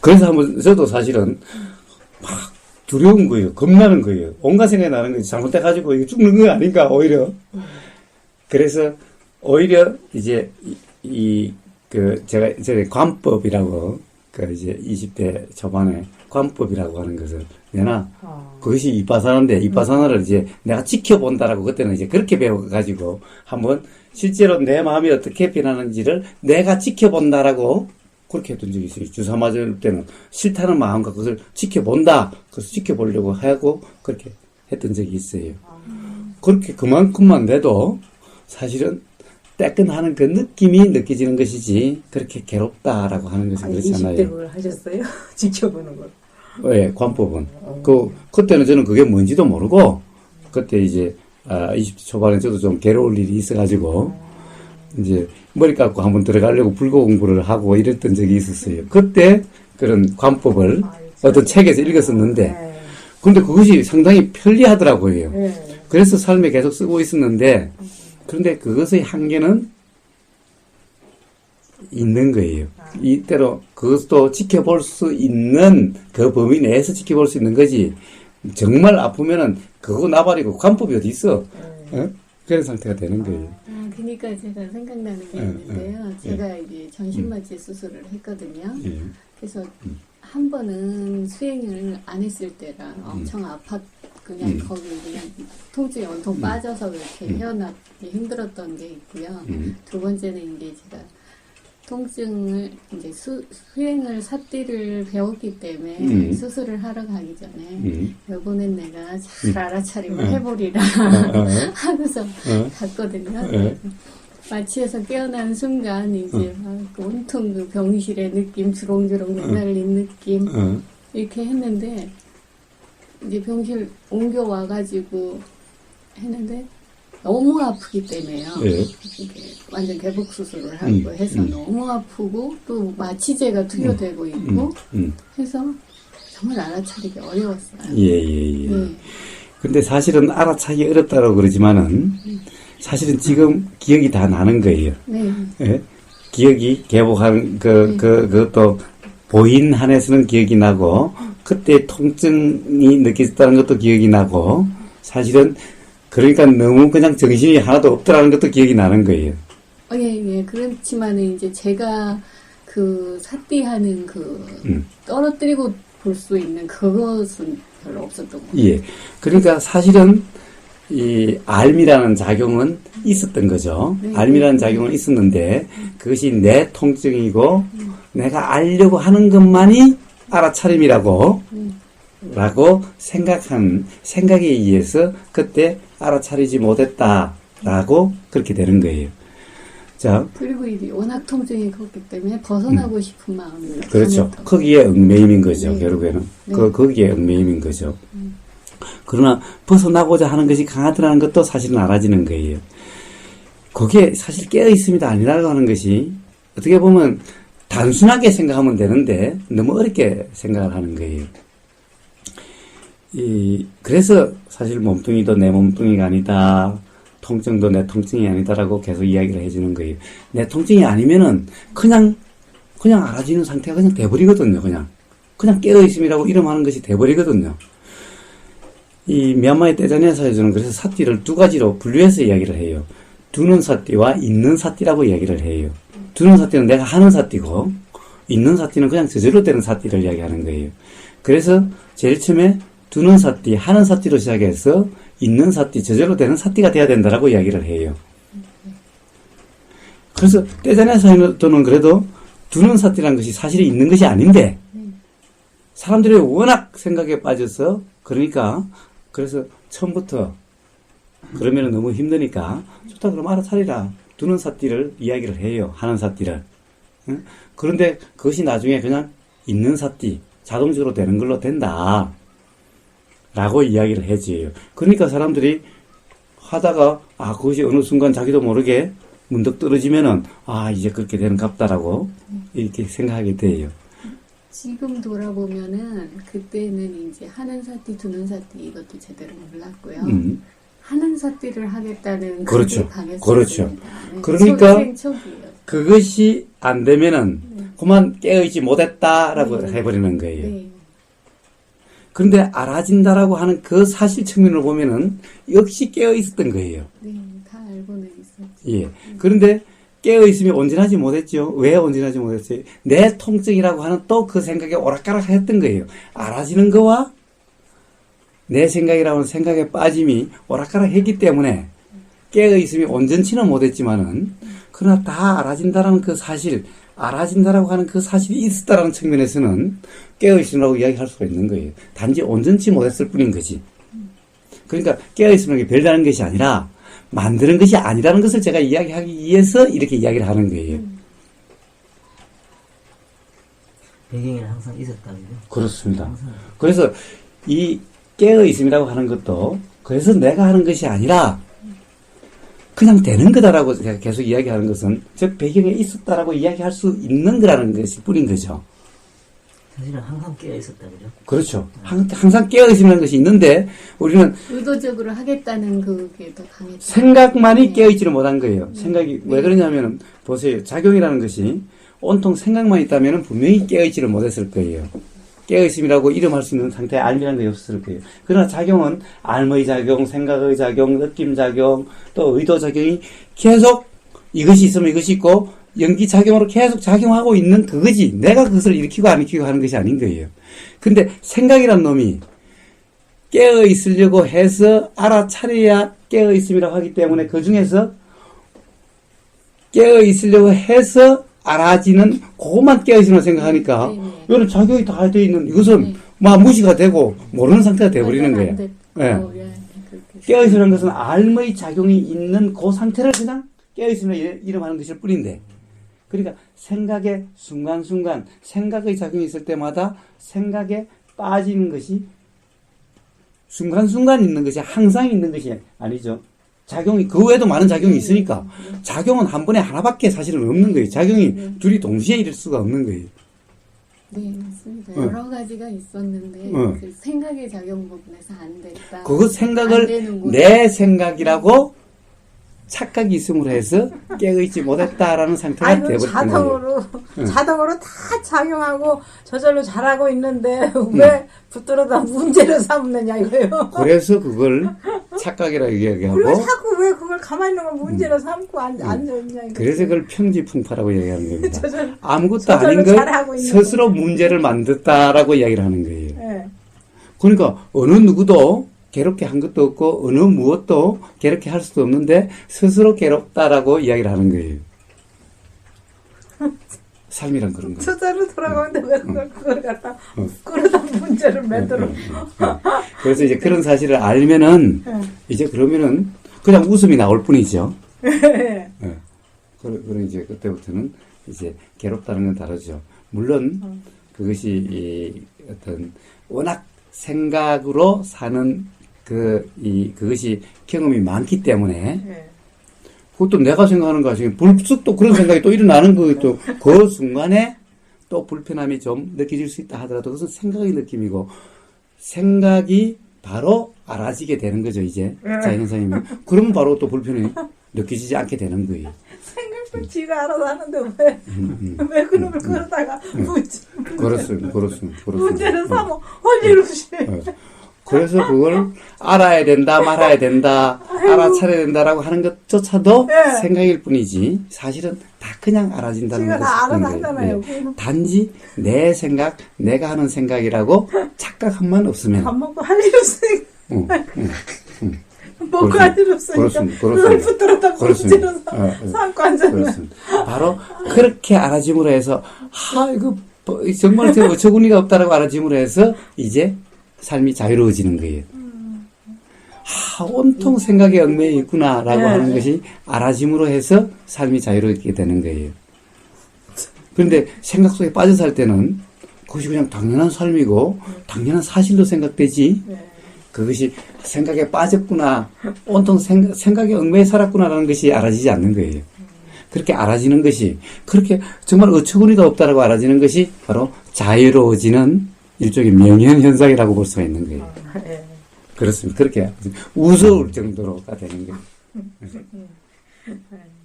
그래서 한번 저도 사실은 막 두려운 거예요. 겁나는 거예요. 온갖 생각이 나는 거지. 잘못돼가지고 이거 죽는 거 아닌가, 오히려. 그래서 오히려 이제 이, 이, 그, 제가, 제가 관법이라고, 그 이제 20대 초반에 관법이라고 하는 것을 내나 어. 그것이 이빠사나인데 이빠사나를 이제 내가 지켜본다라고 그때는 이제 그렇게 배워가지고 한번 실제로 내 마음이 어떻게 변하는지를 내가 지켜본다라고 그렇게 했던 적이 있어요. 주사 맞을 때는 싫다는 마음과 그것을 지켜본다. 그래서 지켜보려고 하고 그렇게 했던 적이 있어요. 그렇게 그만큼만 돼도 사실은 따끈하는 그 느낌이 느껴지는 것이지 그렇게 괴롭다라고 하는 것은 아니, 그렇지 20대 않아요. 뭘 하셨어요? 지켜보는 걸. 예, 관법은. 그, 그때는 저는 그게 뭔지도 모르고, 그때 이제, 아, 20대 초반에 저도 좀 괴로울 일이 있어가지고, 이제, 머리 깎고 한번 들어가려고 불고 공부를 하고 이랬던 적이 있었어요. 그때 그런 관법을 어떤 책에서 읽었었는데, 네. 근데 그것이 상당히 편리하더라고요. 네. 그래서 삶에 계속 쓰고 있었는데, 그런데 그것의 한계는 있는 거예요. 이때로 그것도 지켜볼 수 있는 그 범위 내에서 지켜볼 수 있는 거지. 정말 아프면은 그거 나발이고 관법이 어디 있어? 어? 그런 상태가 되는 거예요. 아, 그러니까 제가 생각나는 게 예, 있는데요. 제가 이제 전신마취 수술을 했거든요. 예. 그래서 한 번은 수행을 안 했을 때라 엄청 아팠 그냥 음. 거기 그냥 통증이 온통 빠져서 그렇게 헤어나기 힘들었던 게 있고요. 음. 두 번째는 이제 제가 통증을 이제 수, 수행을 삿띠를 배웠기 때문에 음. 수술을 하러 가기 전에 음. 요번엔 내가 잘 알아차리고 해보리라 어, 어, 하고서 어. 갔거든요. 어. 마취에서 깨어난 순간 이제 막그 온통 그 병실의 느낌, 주렁주렁 매달린 느낌 어. 이렇게 했는데 이제 병실 옮겨 와가지고 했는데 너무 아프기 때문에요. 예. 완전 개복 수술을 하고 음, 해서 음. 너무 아프고 또 마취제가 투여되고 있고 음. 해서 정말 알아차리기 어려웠어요. 예, 예, 예. 네. 근데 사실은 알아차기 어렵다고 그러지만은 사실은 지금 기억이 다 나는 거예요. 네. 예? 기억이 개복한 그, 그, 그것도 보인 한에서는 기억이 나고, 그때 통증이 느껴졌다는 것도 기억이 나고, 사실은, 그러니까 너무 그냥 정신이 하나도 없더라는 것도 기억이 나는 거예요. 어, 예, 예. 그렇지만은 이제 제가 그 삿띠하는 그 음. 떨어뜨리고 볼 수 있는 그것은 별로 없었던 것 같아요. 예. 그러니까 사실은, 이, 알미라는 작용은 있었던 거죠. 네. 알미라는 작용은 있었는데, 그것이 내 통증이고, 내가 알려고 하는 것만이 알아차림이라고, 음. 라고 생각한, 생각에 의해서 그때 알아차리지 못했다라고 그렇게 되는 거예요. 자, 그리고 이제 워낙 통증이 컸기 때문에 벗어나고 싶은 마음이 음. 그렇죠. 강했던 거기에 얽매임인 거죠, 네. 결국에는. 네. 그, 거기에 얽매임인 거죠. 그러나 벗어나고자 하는 것이 강하더라는 것도 사실은 알아지는 거예요. 거기에 사실 깨어 있습니다 아니라고 하는 것이 어떻게 보면 단순하게 생각하면 되는데 너무 어렵게 생각을 하는 거예요. 이, 그래서 사실 몸뚱이도 내 몸뚱이가 아니다. 통증도 내 통증이 아니다라고 계속 이야기를 해주는 거예요. 내 통증이 아니면은 그냥, 그냥 알아지는 상태가 그냥 돼버리거든요, 그냥. 그냥 깨어 있음이라고 이름하는 것이 돼버리거든요. 이 미얀마의 사회에서는 그래서 사띠를 두 가지로 분류해서 이야기를 해요. 두는 사띠와 있는 사띠라고 이야기를 해요. 두는 사띠는 내가 하는 사띠고, 있는 사띠는 그냥 저절로 되는 사띠를 이야기하는 거예요. 그래서 제일 처음에 두는 사띠, 하는 사띠로 시작해서 있는 사띠, 저절로 되는 사띠가 돼야 된다라고 이야기를 해요. 그래서 사회는 그래도 두는 사띠라는 것이 사실이 있는 것이 아닌데, 사람들이 워낙 생각에 빠져서, 그러니까, 그래서 처음부터, 그러면 너무 힘드니까, 좋다, 그럼 알아차리라. 두는 사띠를 이야기를 해요. 하는 사띠를. 응? 그런데 그것이 나중에 그냥 있는 사띠, 자동적으로 되는 걸로 된다. 라고 이야기를 해줘요. 그러니까 사람들이 하다가, 아, 그것이 어느 순간 자기도 모르게 문득 떨어지면은, 아, 이제 그렇게 되는 갑다라고, 이렇게 생각하게 돼요. 지금 돌아보면은 그때는 이제 하는 사띠, 두는 사띠 이것도 제대로 몰랐고요. 음. 하는 사띠를 하겠다는 그렇죠. 그렇죠. 네. 그러니까-. 그것이 안 되면은 그만 깨어있지 못했다라고 네. 해버리는 거예요. 네. 그런데 알아진다라고 하는 그 사실 측면으로 보면은 역시 깨어 있었던 거예요. 네, 다 알고는 있었죠. 예. 그런데 깨어 있으면 온전하지 못했죠. 왜 온전하지 못했어요? 내 통증이라고 하는 또 그 생각에 오락가락 했던 거예요. 알아지는 거와 내 생각이라고 하는 생각에 빠짐이 오락가락 했기 때문에 깨어 있으면 온전치는 못했지만은 그러나 다 알아진다라는 그 사실, 알아진다라고 하는 그 사실이 있었다라는 측면에서는 깨어 있으라고 이야기할 수가 있는 거예요. 단지 온전치 못했을 뿐인 거지. 그러니까 깨어있으면 별다른 것이 아니라 만드는 것이 아니라는 것을 제가 이야기하기 위해서 이렇게 이야기를 하는 거예요. 배경에는 항상 있었다고요. 그렇습니다. 그래서 이 깨어있음이라고 하는 것도 그래서 내가 하는 것이 아니라 그냥 되는 거다라고 제가 계속 이야기하는 것은 즉 배경에 있었다라고 이야기할 수 있는 거라는 것이 뿐인 거죠. 사실은 항상 깨어 있었다고요. 그렇죠. 항- 항상 깨어있음이라는 것이 있는데 우리는 의도적으로 하겠다는 그게 더 강했죠. 생각만이 네. 깨어 있지를 못한 거예요. 생각이 왜 그러냐면은 보세요. 작용이라는 것이 온통 생각만 있다면은 분명히 깨어 있지를 못했을 거예요. 깨어있음이라고 이름할 수 있는 상태에 알미라는 게 없었을 거예요. 그러나 작용은 알의 작용, 생각의 작용, 느낌 작용, 또 의도 작용이 계속 이것이 있으면 이것이 있고 연기 작용으로 계속 작용하고 있는 그거지. 내가 그것을 일으키고 안 일으키고 하는 것이 아닌 거예요. 근데 생각이란 놈이 깨어 있으려고 해서 알아차려야 깨어 있음이라고 하기 때문에 그 중에서 깨어 있으려고 해서 알아지는 그것만 깨어 있으라고 생각하니까 네, 네. 이거는 작용이 다 돼 있는 이것은 네. 막 무시가 되고 모르는 상태가 돼버리는 안 거예요. 예. 예, 그렇게 깨어 있으라는 것은 알의 작용이 있는 그 상태를 그냥 깨어 있음을 이름하는 것일 뿐인데 그러니까 생각의 순간순간 생각의 작용이 있을 때마다 생각에 빠지는 것이 순간순간 있는 것이 항상 있는 것이 아니죠. 작용이 그 외에도 많은 작용이 있으니까 작용은 한 번에 하나밖에 사실은 없는 거예요. 작용이 둘이 동시에 이룰 수가 없는 거예요. 네, 맞습니다. 어. 여러 가지가 있었는데 어. 그 생각의 작용 부분에서 안 됐다. 그거 안 생각을. 내 생각이라고 착각이 있음으로 해서 깨어있지 못했다라는 상태가 거예요. 자동으로 응. 자동으로 다 작용하고 저절로 잘하고 있는데 음. 왜 붙들어다 문제를 삼느냐 이거요. 그래서 그걸 착각이라고 왜 이야기하고 자꾸 왜 그걸 가만히 걸 문제로 삼고 안 앉아 있냐 이거. 음. 그래서 그걸 평지풍파라고 이야기하는 겁니다. 저절 아무것도 저절로 아닌 걸 잘하고 있는 스스로 문제를 만들었다라고 이야기를 하는 거예요. 예. 그러니까 어느 누구도 괴롭게 한 것도 없고 어느 무엇도 괴롭게 할 수도 없는데 스스로 괴롭다라고 이야기를 하는 거예요. 삶이란 그런 거예요. 저절로 돌아가는데 왜 음. 그걸 그걸 갖다 끌어다 문제를 만들어. 그래서 이제 그런 사실을 알면은 예. 이제 그러면은 그냥 웃음이 나올 뿐이죠. 예. 예. 그, 그럼 이제 그때부터는 이제 괴롭다는 건 다르죠. 물론 그것이 이 어떤 워낙 생각으로 사는 그, 이, 그것이 경험이 많기 때문에 예. 그것도 내가 생각하는 거 아니에요. 불쑥 또 그런 생각이 또 일어나는 거또 그 순간에 또 불편함이 좀 느껴질 수 있다 하더라도 그것은 생각의 느낌이고 생각이 바로 알아지게 되는 거죠 이제. 자연현상이면 그러면 바로 또 불편이 느껴지지 않게 되는 거예요. 생각도 지가 알아서 하는데 왜, 왜 그놈을 끌어다가 문제, 그렇습니다. 그렇습니다. 문제를 어, 삼어 헐일 없이. 어. 그래서 그걸 알아야 된다, 말아야 된다, 알아차려야 된다라고 하는 것조차도 예. 생각일 뿐이지 사실은 다 그냥 알아진다는 다 알아서 있는 거예요. 하잖아요. 예. 단지 내 생각, 내가 하는 생각이라고 착각함만 없으면 밥 먹고 할 일 없으니까. 응, 응, 먹고 할 일 없으니까. 그렇습니다. 그렇습니다. 붙들었다 그렇습니다. 문제로 어, 어. 삼고 앉았네. 그렇습니다. 바로 그렇게 알아짐으로 해서 아 이거 뭐, 정말 저 어처구니가 없다라고 알아짐으로 해서 이제 삶이 자유로워지는 거예요. 아 온통 생각에 얽매여 있구나라고 네. 하는 것이 알아짐으로 해서 삶이 자유롭게 되는 거예요. 그런데 생각 속에 빠져 살 때는 그것이 그냥 당연한 삶이고 당연한 사실로 생각되지 네. 그것이 생각에 빠졌구나, 온통 생각, 생각에 얽매여 살았구나라는 것이 알아지지 않는 거예요. 그렇게 알아지는 것이, 그렇게 정말 어처구니가 없다라고 알아지는 것이 바로 자유로워지는 일종의 명현현상이라고 볼 수가 있는 거예요. 예. 그렇습니다. 그렇게 우스울 정도로가 되는 거예요. 예.